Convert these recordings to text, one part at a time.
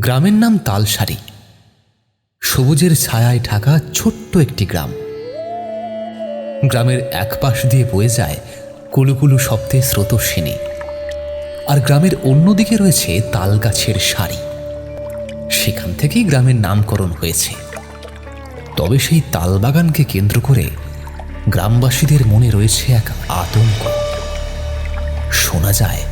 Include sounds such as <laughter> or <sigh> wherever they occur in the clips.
গ্রামের নাম তালসারি সবুজের ছায়ায় ঢাকা ছোট্ট একটি গ্রাম। গ্রামের এক পাশ দিয়ে বয়ে যায় কুলুকুলু শব্দে স্রোতস্বিনী আর গ্রামের অন্যদিকে রয়েছে তাল গাছের সারি। সেখান থেকেই গ্রামের নামকরণ হয়েছে। তবে সেই তালবাগানকে কেন্দ্র করে গ্রামবাসীদের মনে রয়েছে এক আতঙ্ক। শোনা যায়,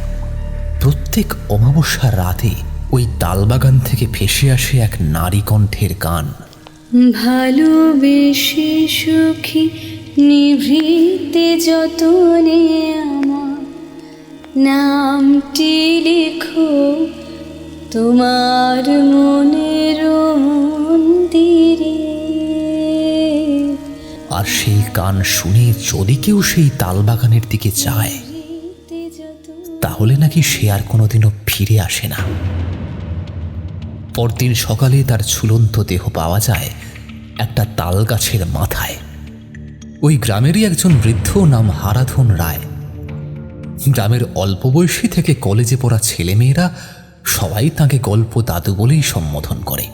প্রত্যেক অমাবস্যার রাতে ওই তালবাগান থেকে ভেসে আসে এক নারী কণ্ঠের গান। ভালোবেসে সুখী নিভৃতে যতনে আমার নামটি লেখো তোমার মনের মন্দিরে। আর সেই গান শুনে যদি কেউ সেই তালবাগানের দিকে যায় তাহলে নাকি সে আর কোনোদিনও ফিরে আসে না। পরদিন সকালে তার ঝুলন্ত দেহ পাওয়া যায় একটা তাল গাছের মাথায়। ওই গ্রামেরই একজন বৃদ্ধ নাম হারাধন রায়। গ্রামের অল্প বয়সী থেকে কলেজে পড়া ছেলেমেয়েরা সবাই তাকে গল্প দাদু বলেই সম্বোধন করে।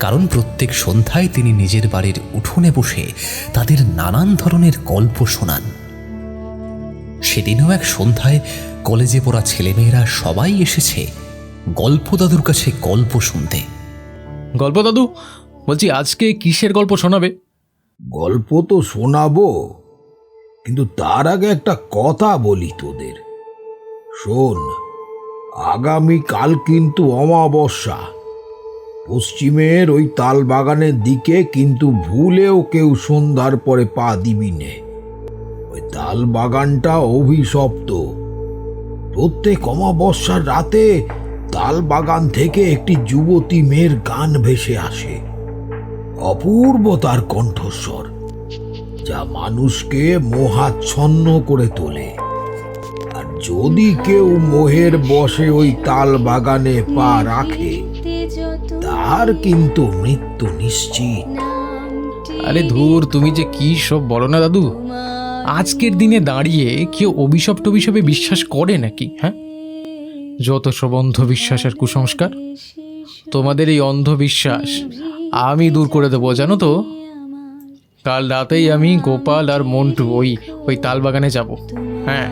কারণ প্রত্যেক সন্ধ্যায় তিনি নিজের বাড়ির উঠোনে বসে তাদের নানান ধরনের গল্প শোনান। সেদিনও এক সন্ধ্যায় কলেজে পড়া ছেলেমেয়েরা সবাই এসেছে গল্প দাদুর কাছে গল্প শুনতে। গল্প দাদু বলছি আজকে কিসের গল্প শোনাবে? গল্প তো শোনাবো কিন্তু তার আগে একটা কথা বলি তোদের। শোন আগামী কাল কিন্তু অমাবস্যা। পশ্চিমের ওই তাল বাগানের দিকে কিন্তু ভুলেও কেউ সন্ধ্যার পরে পা দিবি নে। ওই তাল বাগানটা অভিশপ্ত। প্রত্যেক অমাবস্যার রাতে তাল বাগান থেকে একটি যুবতী মেয়ের গান ভেসে আসে। অপূর্ব তার কণ্ঠস্বর, যা মানুষকে মোহাচ্ছন্ন করে তোলে। আর যদি কেউ মোহের বসে ওই তাল বাগানে পা রাখে, তার কিন্তু মৃত্যু নিশ্চিত। আরে ধুর, তুমি যে কি সব বলো না দাদু? আজকের দিনে দাঁড়িয়ে কেউ অভিশপ টভিশপে বিশ্বাস করে নাকি হ্যাঁ? যত সব অন্ধবিশ্বাস আর কুসংস্কার তোমাদের এই অন্ধবিশ্বাস আমি দূর করে দেবো জানো তো? কাল রাতেই আমি গোপাল আর মন্টু ওই ওই তালবাগানে যাব। হ্যাঁ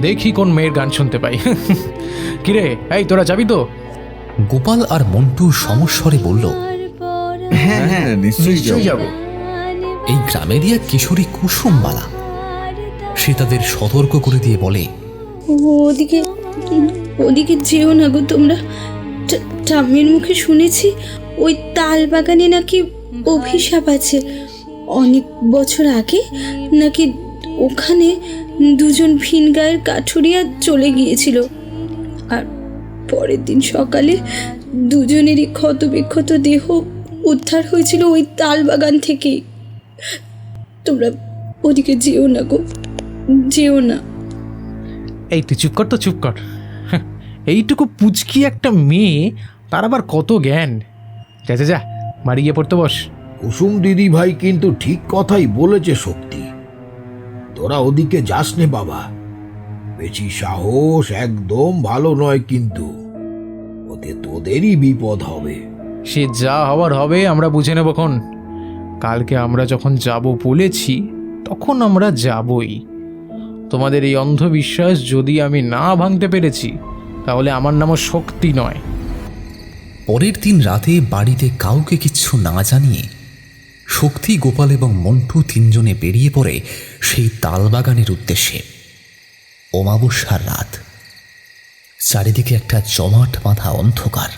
দেখি কোন মেয়ের গান শুনতে পাই। <laughs> কিরে এই তোরা যাবি তো? গোপাল আর মন্টু সমস্বরে বলল হ্যাঁ হ্যাঁ নিশ্চয়ই যাব। এই গ্রামেরই এক কিশোরী কুসুমবালা সে তাদের সতর্ক করে দিয়ে বলে ওদিকে ওদিকে যেও না গো তোমরা। ঠাম্মির মুখে শুনেছি ওই তাল বাগানে নাকি অভিশাপ আছে। অনেক বছর আগে নাকি ওখানে দুজন ভিন গায়ের কাঠুরিয়া চলে গিয়েছিল। আর পরের দিন সকালে দুজনেরই ক্ষত বিক্ষত দেহ উদ্ধার হয়েছিল ওই তাল বাগান থেকেই। তোমরা ওদিকে যেও না গো। যেও না। এই তুই চুপ কর তো, চুপ কর। এইটুকু পুচকি একটা মেয়ে তার আবার কত জ্ঞান? যা যা যা বাড়ি গিয়ে পড়তে বস। কুসুম দিদি ভাই কিন্তু ঠিক কথাই বলেছে শক্তি তোরা ওদিকে যাস নে বাবা। বেশি সাহস একদম ভালো নয় কিন্তু। ওতে তোদেরই বিপদ হবে। সে যা হওয়ার হবে আমরা বুঝে নেব কোন কালকে আমরা যখন যাব বলেছি তখন আমরা যাবই। তোমাদের এই অন্ধবিশ্বাস যদি আমি না ভাঙতে পেরেছি তাহলে আমার নামও শক্তি নয়। পরের দিন রাতে বাড়িতে কাউকে কিচ্ছু না জানিয়ে শক্তি, গোপাল এবং মন্টু তিনজনে বেরিয়ে পড়ে সেই তালবাগানের উদ্দেশ্যে। অমাবস্যার রাত। চারিদিকে একটা জমাট বাঁধা অন্ধকার।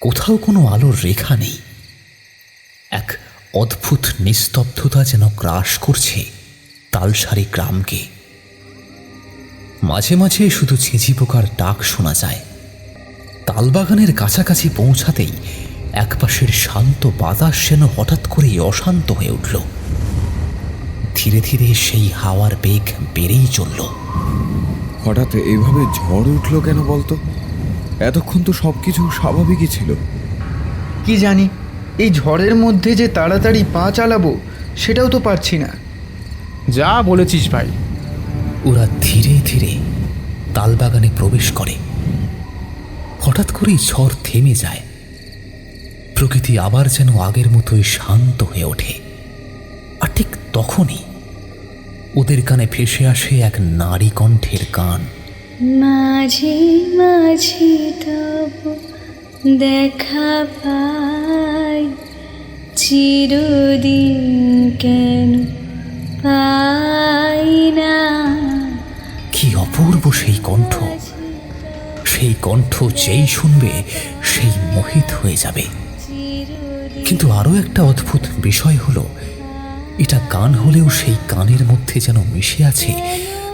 কোথাও কোনো আলোর রেখা নেই। এক অদ্ভুত নিস্তব্ধতা যেন গ্রাস করছে তালসারি গ্রামকে। মাঝে মাঝে শুধু ছিঁচি পোকার ডাক শোনা যায়। তালবাগানের কাছাকাছি পৌঁছাতেই একপাশের শান্ত বাতাস যেন হঠাৎ করেই অশান্ত হয়ে উঠল। ধীরে ধীরে সেই হাওয়ার বেগ বেড়েই চলল। হঠাৎ এইভাবে ঝড় উঠল কেন বলতো? এতক্ষণ তো সব কিছু স্বাভাবিকই ছিল। কি জানি এই ঝড়ের মধ্যে যে তাড়াতাড়ি পা চালাবো সেটাও তো পারছি না। যা বলেছিস ভাই। ওরা ধীরে ধীরে তালবাগানে প্রবেশ করে। হঠাৎ করেই ঝড় থেমে যায়। প্রকৃতি আবার যেন আগের মতোই শান্ত হয়ে ওঠে। আর ঠিক তখনই ওদের কানে ভেসে আসে এক নারী কণ্ঠের গান। মাঝে মাঝে তব দেখা পাই, চিরদিন কেন পাই না। কি অপূর্ব সেই কণ্ঠ। সেই কণ্ঠ যেই শুনবে, সেই মোহিত হয়ে যাবে। কিন্তু আরও একটা অদ্ভুত বিষয় হলো, এটা গান হলেও সেই গানের মধ্যে যেন মিশে আছে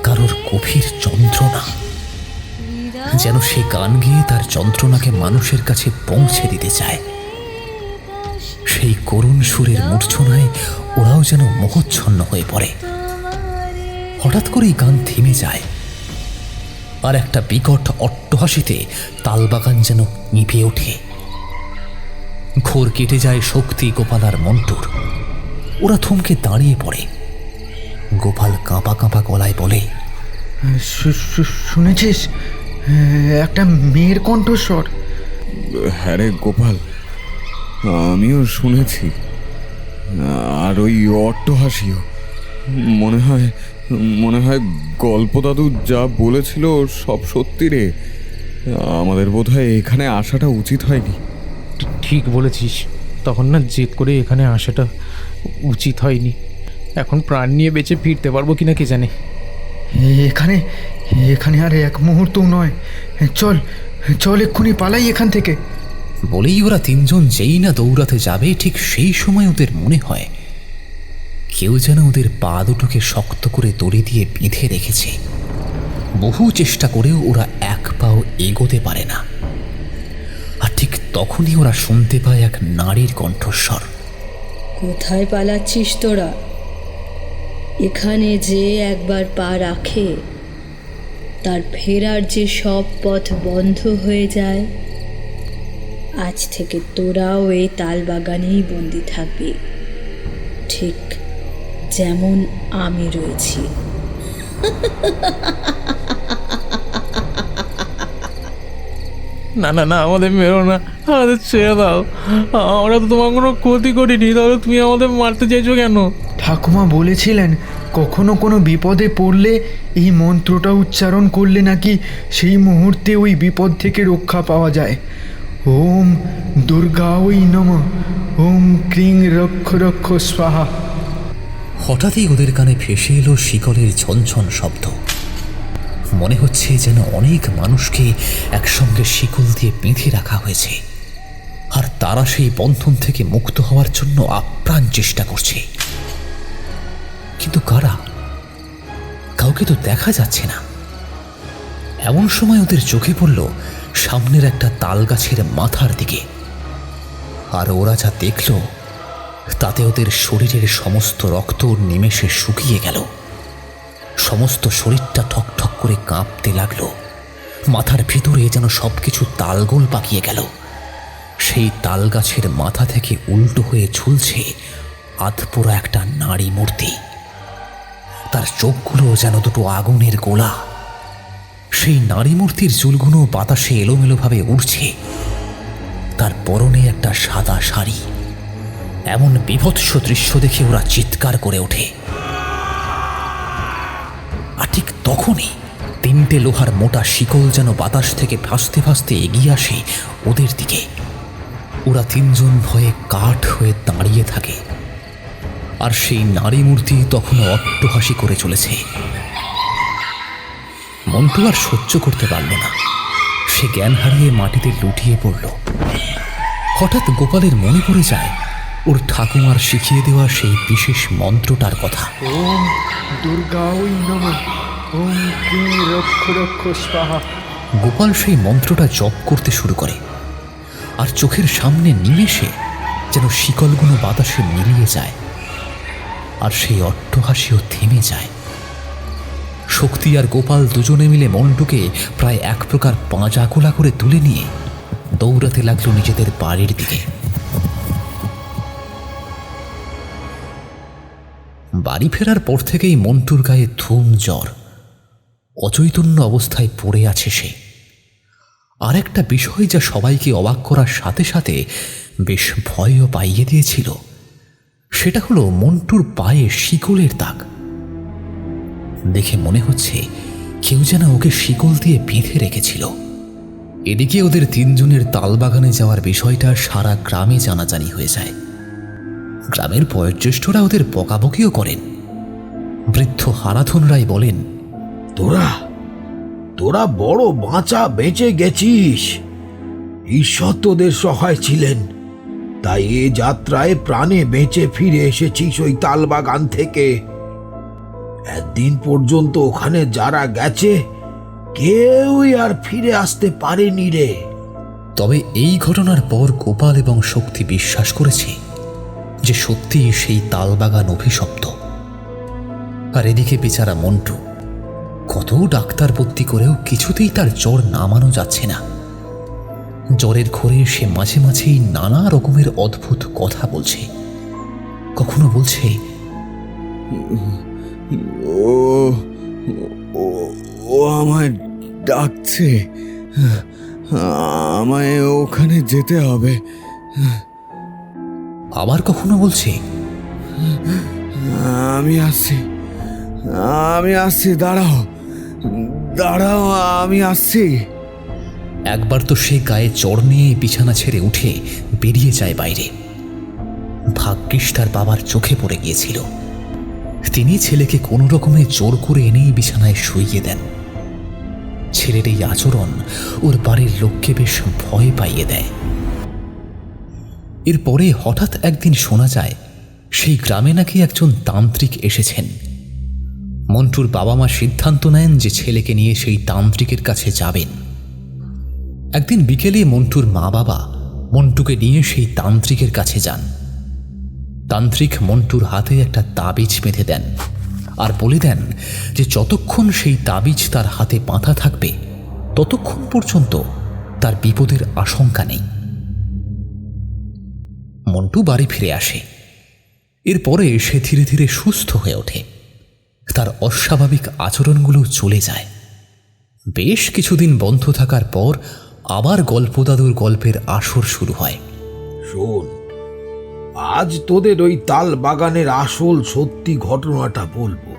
কারোর গভীর যন্ত্রণা। যেন সে গান গেয়ে তার যন্ত্রণাকে মানুষের কাছে পৌঁছে দিতে চায়। সেই করুণ সুরের মূর্ছনায় ওরাও যেন মোহচ্ছন্ন হয়ে পড়ে। হঠাৎ করেই গান থেমে যায়। আর একটা বিকট অট্টহাসিতে তালবাগান যেন নিভে ওঠে। ঘোর কেটে যায় শক্তি গোপাল আর মন্টুর। ওরা থমকে দাঁড়িয়ে পড়ে। গোপাল কাঁপা কাঁপা গলায় বলে শুনেছিস? হ্যাঁ, একটা মেয়ের কণ্ঠস্বর। হ্যাঁ রে গোপাল আমিও শুনেছি। আর ওই অট্টহাসিও মনে হয় মনে হয় গল্প দাদু যা বলেছিল সব সত্যি রে। আমাদের বোধহয় এখানে আসাটা উচিত হয়নি। ঠিক বলেছিস। তখন না জেদ করে এখানে আসাটা উচিত হয়নি। এখন প্রাণ নিয়ে বেঁচে ফিরতে পারব কিনা কে জানে। এখানে এখানে আর এক মুহূর্তও নয়। চল চল এক্ষুনি পালাই এখান থেকে। বলেই ওরা তিনজন যেই না দৌড়াতে যাবে ঠিক সেই সময় ওদের মনে হয়। কেউ যেন ওদের পা দুটোকে শক্ত করে দড়ি দিয়ে বেঁধে রেখেছে। বহু চেষ্টা করেও ওরা এক পাও এগোতে পারে না। আর ঠিক তখনই ওরা শুনতে পায় এক নারীর কণ্ঠস্বর। কোথায় পালাচ্ছিস তোরা? এখানে যে একবার পা রাখে, তার ফেরার যে সব পথ বন্ধ হয়ে যায়, আজ থেকে তোরাও এই তালবাগানেই বন্দি থাকবি। ঠিক যেমন আমি রয়েছি। না না না আমাদের মেরো না। আমাদের ছেড়ে দাও। আমরা তো তোমার কোনো ক্ষতি করিনি তাহলে তুমি আমাদের মারতে চাইছো কেন? ঠাকুমা বলেছিলেন কখনো কোনো বিপদে পড়লে এই মন্ত্রটা উচ্চারণ করলে নাকি সেই মুহূর্তে ওই বিপদ থেকে রক্ষা পাওয়া যায়। ওম দুর্গা ওই নম। ওম ক্রিং রক্ষ রক্ষ স্বাহা। হঠাৎই ওদের কানে ভেসে এলো শিকলের ঝনঝন শব্দ। মনে হচ্ছে যেন অনেক মানুষকে একসঙ্গে শিকল দিয়ে বেঁধে রাখা হয়েছে। আর তারা সেই বন্ধন থেকে মুক্ত হওয়ার জন্য আপ্রাণ চেষ্টা করছে। কিন্তু কারা? কাউকে তো দেখা যাচ্ছে না। এমন সময় ওদের চোখে পড়ল সামনের একটা তাল গাছের মাথার দিকে। আর ওরা যা দেখল তাতে ওদের শরীরের সমস্ত রক্ত নিমেষে শুকিয়ে গেল। সমস্ত শরীরটা ঠকঠক করে কাঁপতে লাগল। মাথার ভিতরে যেন সব কিছু তালগোল পাকিয়ে গেল। সেই তাল গাছের মাথা থেকে উল্টো হয়ে ঝুলছে আধপোড়া একটা নারী মূর্তি। তার চোখগুলো যেন দুটো আগুনের গোলা। সেই নারী মূর্তির চুলগুলো বাতাসে এলোমেলোভাবে উড়ছে। তার পরনে একটা সাদা শাড়ি। এমন বিভৎস দৃশ্য দেখে ওরা চিৎকার করে ওঠে। আর ঠিক তখনই তিনটে লোহার মোটা শিকল যেন বাতাস থেকে ভাসতে ভাসতে এগিয়ে আসে ওদের দিকে। ওরা তিনজন ভয়ে কাঠ হয়ে দাঁড়িয়ে থাকে। আর সেই নারী মূর্তি তখনও অট্টহাসি করে চলেছে। মন্টু আর সহ্য করতে পারল না। সে জ্ঞান হারিয়ে মাটিতে লুটিয়ে পড়ল। হঠাৎ গোপালের মনে পড়ে যায় ওর ঠাকুমার শিখিয়ে দেওয়া সেই বিশেষ মন্ত্রটার কথা। ওম দুর্গা ওই নম ওম ক্রিং রক্ষ রক্ষ স্বাহা। গোপাল সেই মন্ত্রটা জপ করতে শুরু করে। আর চোখের সামনে নিমেষে যেন শিকলগুলো বাতাসে মিলিয়ে যায়। আর সেই অট্টহাসিও থেমে যায়। শক্তি আর গোপাল দুজনে মিলে মন্টুকে প্রায় এক প্রকার পাঁজা কোলা করে তুলে নিয়ে দৌড়াতে লাগল নিজেদের বাড়ির দিকে। বাড়ি ফেরার পর থেকেই মন্টুর গায়ে ধুম জ্বর। অচৈতন্য অবস্থায় পড়ে আছে সে। আর একটা বিষয় যা সবাইকে অবাক করার সাথে সাথে বেশ ভয়ও পাইয়ে দিয়েছিল। সেটা হলো মন্টুর পায়ে শিকলের দাগ। দেখে মনে হচ্ছে কেউ যেন ওকে শিকল দিয়ে বেঁধে রেখেছিল। এদিকে ওদের তিনজনের তালবাগানে যাওয়ার বিষয়টা সারা গ্রামে জানাজানি হয়ে যায়। গ্রামের বয়োজ্যেষ্ঠরা ওদের বকাবকিও করেন। বৃদ্ধ হারাধন রায় বলেন তোরা তোরা বড় বাঁচা বেঁচে গেছিস। ঈশ্বর তোদের সহায় ছিলেন। তাই এ যাত্রায় প্রাণে বেঁচে ফিরে এসেছিস ওই তালবাগান থেকে। একদিন পর্যন্ত ওখানে যারা গেছে কেউই আর ফিরে আসতে পারেনি রে। তবে এই ঘটনার পর গোপাল এবং শক্তি বিশ্বাস করেছে। যে সত্যি সেই তালবাগান অভিশপ্ত। আর এদিকে বেচারা মন্টু, কত ডাক্তার ভর্তি করেও কিছুতেই তার জ্বর নামানো যাচ্ছে না। জ্বরের ঘরে সে মাঝে মাঝেই নানা রকমের অদ্ভুত কথা বলছে। কখনো বলছে ও ও আমায় ডাকছে। আমায় ওখানে যেতে হবে। আবার কখনো বলছে? আমি আসছি। আমি আসছি দাঁড়াও। দাঁড়াও আমি আসছি। একবার তো সে গায়ে চড় নিয়ে বিছানা ছেড়ে উঠে বেরিয়ে যায় বাইরে। ভাগ্যিস তার বাবার চোখে পড়ে গিয়েছিল। তিনি ছেলেকে কোনো রকমে জোর করে এনেই বিছানায় শুইয়ে দেন। ছেলের এই আচরণ ওর বাড়ির লোককে বেশ ভয় পাইয়ে দেয়। এরপরে হঠাৎ একদিন শোনা যায়, সেই গ্রামে নাকি একজন তান্ত্রিক এসেছেন। মন্টুর বাবা মা সিদ্ধান্ত নেন যে ছেলেকে নিয়ে সেই তান্ত্রিকের কাছে যাবেন। একদিন বিকেলে মন্টুর মা বাবা মন্টুকে নিয়ে সেই তান্ত্রিকের কাছে যান। তান্ত্রিক মন্টুর হাতে একটা তাবিজ বেঁধে দেন আর বলে দেন যে যতক্ষণ সেই তাবিজ তার হাতে বাঁধা থাকবে, ততক্ষণ পর্যন্ত তার বিপদের আশঙ্কা নেই। মন্টু বাড়ি ফিরে আসে। এরপরে সে ধীরে ধীরে সুস্থ হয়ে ওঠে। তার অস্বাভাবিক আচরণগুলো চলে যায়। বেশ কিছুদিন বন্ধ থাকার পর আবার গল্পদাদুর গল্পের আসর শুরু হয়। শোন, আজ তোদের ওই তাল বাগানের আসল সত্যি ঘটনাটা বলব।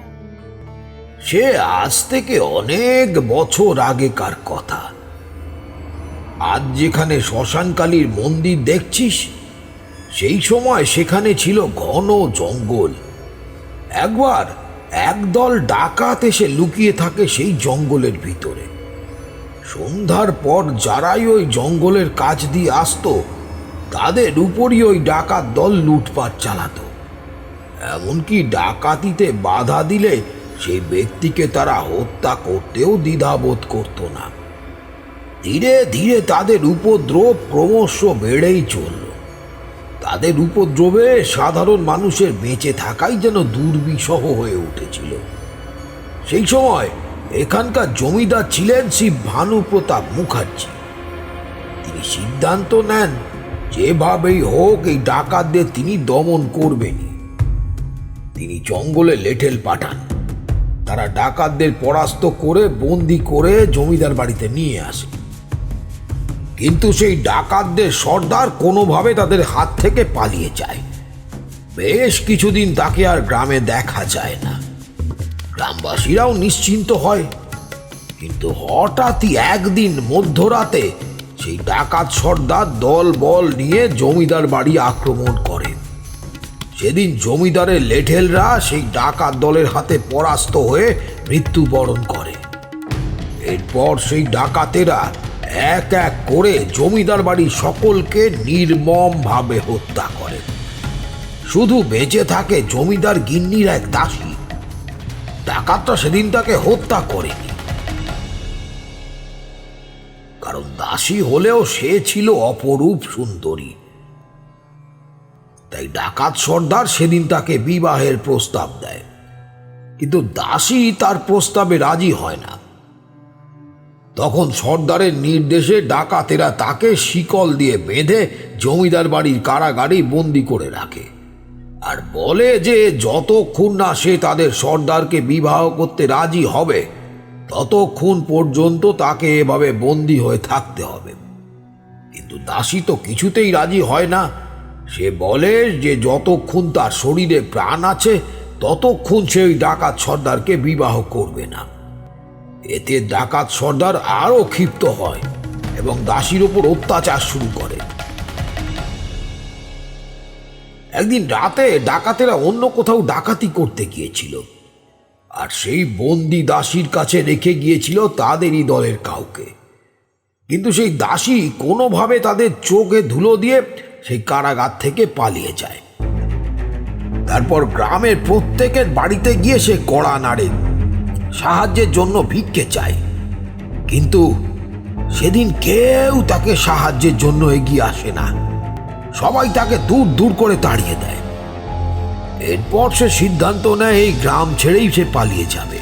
সে আজ থেকে অনেক বছর আগেকার কথা। আজ যেখানে শ্মশানকালীর মন্দির দেখছিস সেই সময় সেখানে ছিল ঘন জঙ্গল। একবার একদল ডাকাত এসে লুকিয়ে থাকে সেই জঙ্গলের ভিতরে। সন্ধ্যার পর যারাই ওই জঙ্গলের কাজ দিয়ে আসতো, তাদের উপরই ওই ডাকাত দল লুটপাট চালাতো। এমনকি ডাকাতিতে বাধা দিলে সেই ব্যক্তিকে তারা হত্যা করতেও দ্বিধাবোধ করতো না। ধীরে ধীরে তাদের উপদ্রব ক্রমশ বেড়েই চলল। তাদের উপদ্রবে সাধারণ মানুষের বেঁচে থাকাই যেন দুর্বিষহ হয়ে উঠেছিল। সেই সময় এখানকার জমিদার ছিলেন শ্রী ভানু প্রতাপ মুখার্জি। তিনি সিদ্ধান্ত নেন, যেভাবেই হোক এই ডাকাতদের তিনি দমন করবেনই তিনি জঙ্গলে লেঠেল পাঠান। তারা ডাকাতদের পরাস্ত করে বন্দি করে জমিদার বাড়িতে নিয়ে আসে। কিন্তু সেই ডাকাতদের সর্দার কোনোভাবে তাদের হাত থেকে পালিয়ে যায়। বেশ কিছুদিন তাকে আর গ্রামে দেখা যায় না। গ্রামবাসীরাও নিশ্চিন্ত হয়। কিন্তু হঠাৎই একদিন মধ্যরাতে সেই ডাকাত সর্দার দল বল নিয়ে জমিদার বাড়ি আক্রমণ করে। সেদিন জমিদারের লেঠেলরা সেই ডাকাত দলের হাতে পরাস্ত হয়ে মৃত্যুবরণ করে। এরপর সেই ডাকাতেরা এক এক করে জমিদার বাড়ির সকলকে নির্মমভাবে হত্যা করে। শুধু বেঁচে থাকে জমিদার গিন্নির এক দাসী। ডাকাতটা সেদিন তাকে হত্যা করেনি। কারণ দাসী হলেও সে ছিল অপরূপ সুন্দরী। তাই ডাকাত সর্দার সেদিন তাকে বিবাহের প্রস্তাব দেয়। কিন্তু দাসী তার প্রস্তাবে রাজি হয় না। তখন সর্দারের নির্দেশে ডাকাতেরা তাকে শিকল দিয়ে বেঁধে জমিদার বাড়ির কারাগারে বন্দি করে রাখে। আর বলে যে যতক্ষণ না সে তাদের সর্দারকে বিবাহ করতে রাজি হবে, ততক্ষণ পর্যন্ত তাকে এভাবে বন্দি হয়ে থাকতে হবে। কিন্তু দাসী তো কিছুতেই রাজি হয় না। সে বলে যে যতক্ষণ তার শরীরে প্রাণ আছে, ততক্ষণ সে ওই ডাকাত সর্দারকে বিবাহ করবে না। এতে ডাকাত সর্দার আরও ক্ষিপ্ত হয় এবং দাসীর ওপর অত্যাচার শুরু করে। একদিন রাতে ডাকাতেরা অন্য কোথাও ডাকাতি করতে গিয়েছিল। আর সেই বন্দি দাসীর কাছে রেখে গিয়েছিল তাদেরই দলের কাউকে। কিন্তু সেই দাসী কোনোভাবে তাদের চোখে ধুলো দিয়ে সেই কারাগার থেকে পালিয়ে যায়। তারপর গ্রামের প্রত্যেকের বাড়িতে গিয়ে সে কড়া নাড়ে। সাহায্যের জন্য ভিক্ষে চায় কিন্তু সেদিন কেউ তাকে সাহায্যের জন্য এগিয়ে আসে না। সবাই তাকে দূর দূর করে তাড়িয়ে দেয়। এরপর সে সিদ্ধান্ত নেয়, এই গ্রাম ছেড়েই সে পালিয়ে যাবে।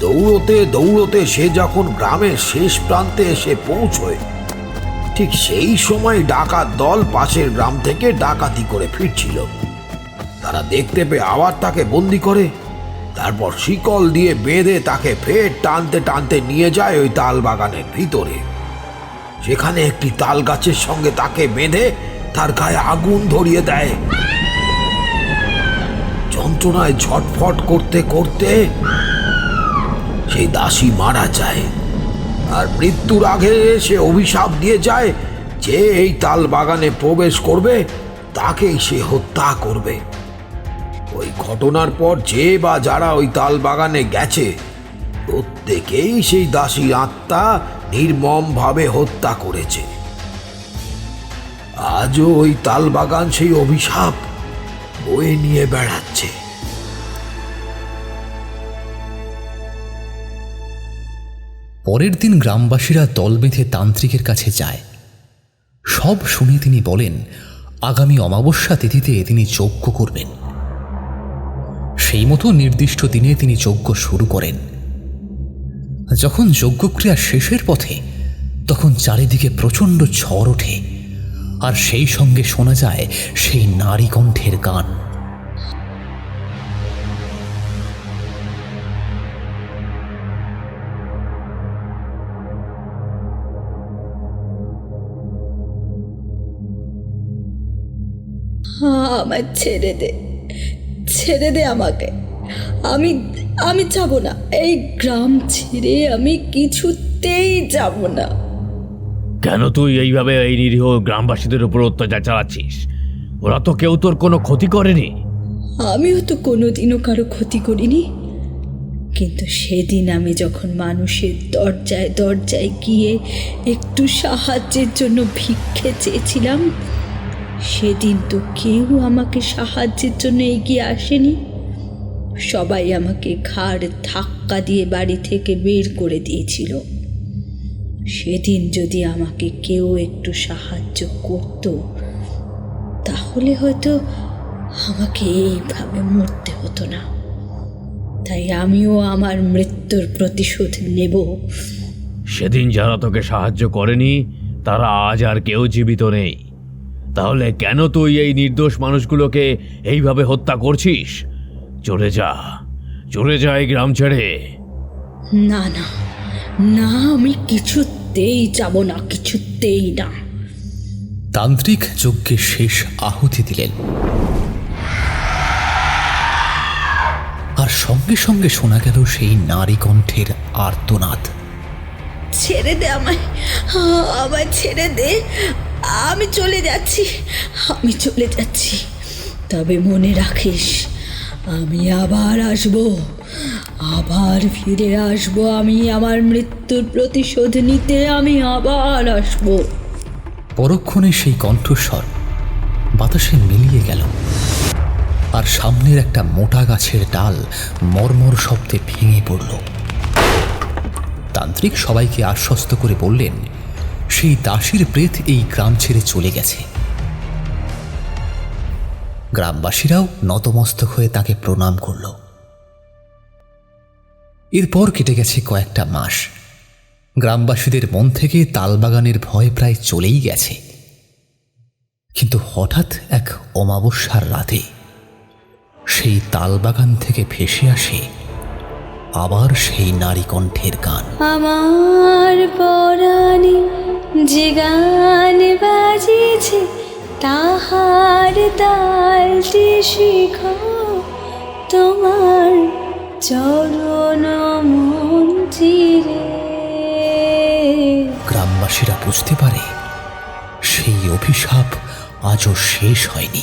দৌড়তে দৌড়তে সে যখন গ্রামের শেষ প্রান্তে এসে পৌঁছয়, ঠিক সেই সময় ডাকাত দল পাশের গ্রাম থেকে ডাকাতি করে ফিরছিল। তারা দেখতে পেয়ে আবার তাকে বন্দি করে তারপর শিকল দিয়ে বেঁধে তাকে ফের টানতে টানতে নিয়ে যায় ওই তাল বাগানের ভিতরে। সেখানে একটি তাল গাছের সঙ্গে তাকে বেঁধে তার গায়ে আগুন ধরিয়ে দেয়। যন্ত্রণায় ঝটফট করতে করতে সেই দাসী মারা যায়। আর মৃত্যুর আগে সে অভিশাপ দিয়ে যায় যে এই তাল বাগানে প্রবেশ করবে, তাকেই সে হত্যা করবে। ওই ঘটনার পর যে বা যারা ওই তাল বাগানে গেছে, প্রত্যেকেই সেই দাসীর আত্মা নির্মমভাবে হত্যা করেছে। আজও ওই তাল বাগান সেই অভিশাপ বয়ে নিয়ে বেড়াচ্ছে। পরের দিন গ্রামবাসীরা দল বেঁধে তান্ত্রিকের কাছে যায়। সব শুনে তিনি বলেন, আগামী অমাবস্যা তিথিতে তিনি যজ্ঞ করবেন। সেই মতো নির্দিষ্ট দিনে তিনি যজ্ঞ শুরু করেন। যখন যজ্ঞক্রিয়া শেষের পথে, তখন চারিদিকে প্রচণ্ড ঝড় ওঠে, আর সেই সঙ্গে শোনা যায় সেই নারী কণ্ঠের গান। আমার ছেড়ে দে। ছেড়ে দে আমাকে। আমি আমি যাব না। এই গ্রাম ছেড়ে আমি কিছুতেই যাব না। কেন তুই এইভাবে এই নিরীহ গ্রামবাসীদের উপর অত্যাচার চালাচ্ছিস? ওরা তো কেউ তোর কোনো ক্ষতি করেনি। আমিও তো কোনোদিনও কারও ক্ষতি করিনি। কিন্তু সেদিন আমি যখন মানুষের দরজায় দরজায় গিয়ে একটু সাহায্যের জন্য ভিক্ষে চেয়েছিলাম সেদিন তো কেউ আমাকে সাহায্যের জন্য এগিয়ে আসেনি। সবাই আমাকে ঘাড় ধাক্কা দিয়ে বাড়ি থেকে বের করে দিয়েছিল। সেদিন যদি আমাকে কেউ একটু সাহায্য করতো, তাহলে হয়তো আমাকে এইভাবে মরতে হতো না। তাই আমিও আমার মৃত্যুর প্রতিশোধ নেব। সেদিন যারা তোকে সাহায্য করেনি, তারা আজ আর কেউ জীবিত নেই। তাহলে কেন তুই এই নির্দোষ মানুষগুলোকে এইভাবে হত্যা করছিস? চলে যা চলে যা এই গ্রাম ছেড়ে। না না না আমি কিছুতেই যাব না কিছুতেই না। তান্ত্রিক যজ্ঞে শেষ আহুতি দিলেন। আর সঙ্গে সঙ্গে শোনা গেল সেই নারী কণ্ঠের আর্তনাদ। ছেড়ে দে আমায় আমায় ছেড়ে দে। আমি চলে যাচ্ছি, আমি চলে যাচ্ছি। তবে মনে রাখিস, আমি আবার আসব, আবার ফিরে আসব, আমি আমার মৃত্যুর প্রতিশোধ নিতে আমি আবার আসব। পরক্ষণে সেই কণ্ঠস্বর বাতাসে মিলিয়ে গেল, আর সামনের একটা মোটা গাছের ডাল মর্মর শব্দে ভেঙে পড়ল। তান্ত্রিক সবাইকে আশ্বস্ত করে বললেন সেই দাসীর প্রেত এই গ্রাম ছেড়ে চলে গেছে। গ্রামবাসীরাও নতমস্তক হয়ে তাকে প্রণাম করল। এরপর কেটে গেছে কয়েকটা মাস। গ্রামবাসীদের মন থেকে তালবাগানের ভয় প্রায় চলেই গেছে। কিন্তু হঠাৎ এক অমাবস্যার রাতে সেই তালবাগান থেকে ভেসে আসে আবার সেই নারী কণ্ঠের গান। আমার পরাণে যে গান বাজেছে, তাহার তালটি শিখ। তোমার চরণ মন্দিরে। গ্রামবাসীরা বুঝতে পারে, সেই অভিশাপ আজও শেষ হয়নি।